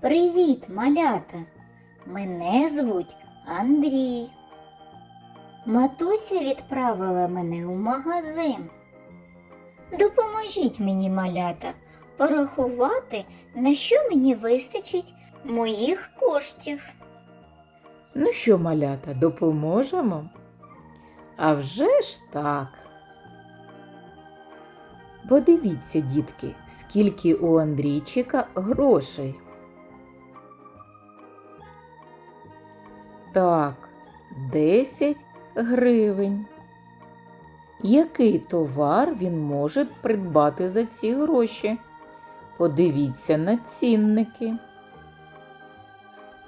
Привіт, малята! Мене звуть Андрій. Матуся відправила мене у магазин. Допоможіть мені, малята, порахувати, на що мені вистачить моїх коштів. Ну що, малята, допоможемо? А вже ж так. Подивіться, дітки, скільки у Андрійчика грошей. Так, 10 гривень. Який товар він може придбати за ці гроші? Подивіться на цінники.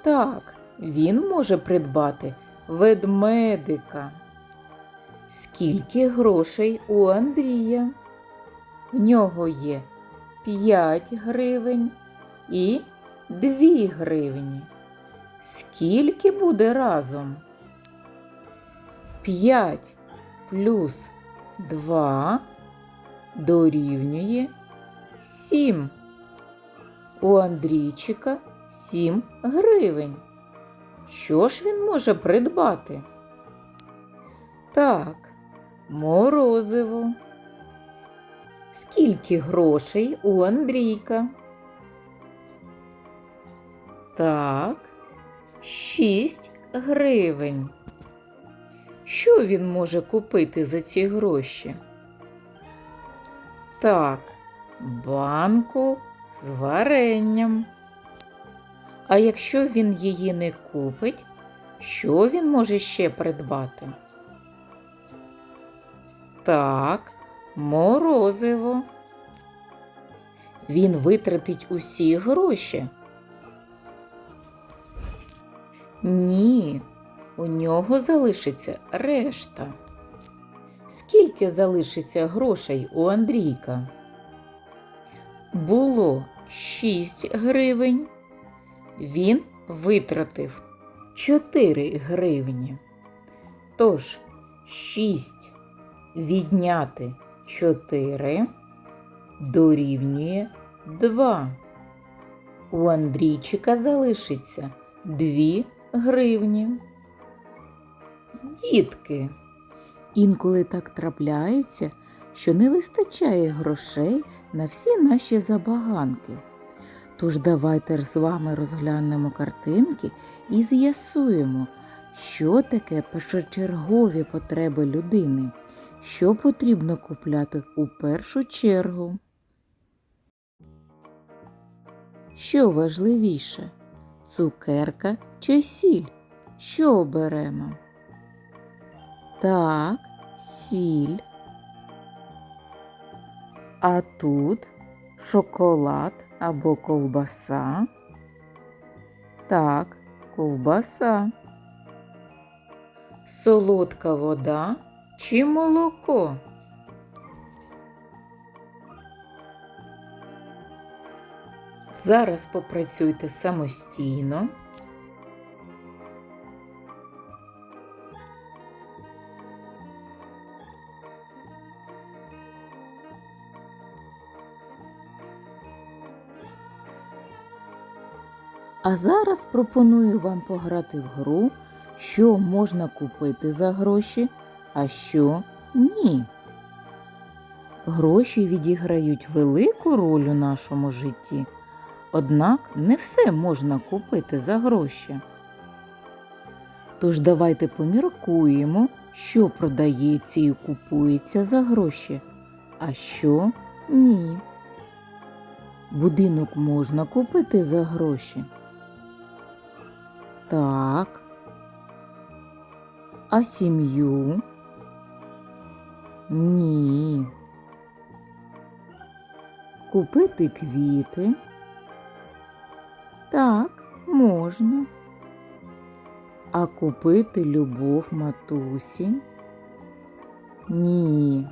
Так, він може придбати ведмедика. Скільки грошей у Андрія? В нього є 5 гривень і 2 гривні. Скільки буде разом? 5 плюс 2 дорівнює 7. У Андрійчика 7 гривень. Що ж він може придбати? Так, морозиво. Скільки грошей у Андрійка? Так, 6 гривень. Що він може купити за ці гроші? Так, банку з варенням. А якщо він її не купить, що він може ще придбати? Так, морозиво. Він витратить усі гроші. Ні, у нього залишиться решта. Скільки залишиться грошей у Андрійка? Було 6 гривень. Він витратив 4 гривні. Тож 6 відняти 4 дорівнює 2. У Андрійчика залишиться 2 гривні. Дітки. Інколи так трапляється, що не вистачає грошей на всі наші забаганки. Тож давайте з вами розглянемо картинки і з'ясуємо, що таке першочергові потреби людини, що потрібно купляти у першу чергу. Що важливіше цукерка чи сіль? Що оберемо? Так, сіль. А тут шоколад або ковбаса. Так, ковбаса. Солодка вода чи молоко? Зараз попрацюйте самостійно. А зараз пропоную вам пограти в гру, що можна купити за гроші, а що ні. Гроші відіграють велику роль у нашому житті, однак не все можна купити за гроші. Тож давайте поміркуємо, що продається і купується за гроші, а що ні. Будинок можна купити за гроші. Так. А сім'ю? Ні. Купити квіти? Так, можна. А купити любов матусі? Ні.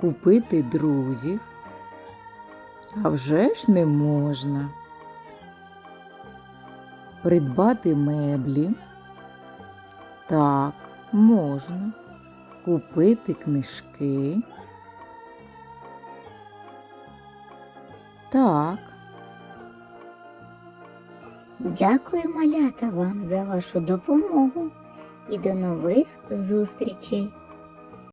Купити друзів? А вже ж не можна. Придбати меблі? Так, можна. Купити книжки? Так. Дякую, малята, вам за вашу допомогу і до нових зустрічей!